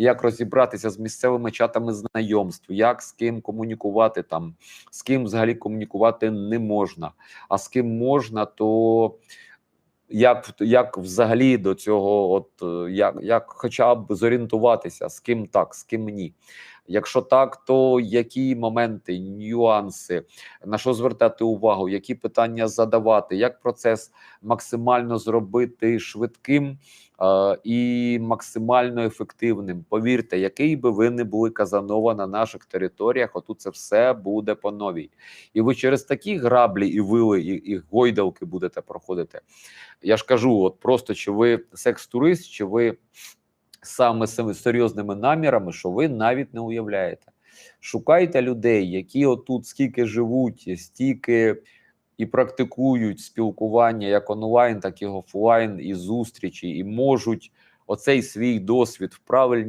як розібратися з місцевими чатами знайомств, як з ким комунікувати там, з ким взагалі комунікувати не можна. А з ким можна, то як, як взагалі до цього, от як, як хоча б зорієнтуватися, з ким так, з ким ні. Якщо так, то які моменти, нюанси, на що звертати увагу, які питання задавати, як процес максимально зробити швидким і максимально ефективним. Повірте, який би ви не були Казанова на наших територіях, отут це все буде по новій. І ви через такі граблі і вили, і, і гойдалки будете проходити. Я ж кажу, от просто чи ви секс-турист, чи ви саме з серйозними намірами, що ви навіть не уявляєте. Шукайте людей, які отут скільки живуть, стільки і практикують спілкування як онлайн, так і офлайн, і зустрічі, і можуть оцей свій досвід в правильній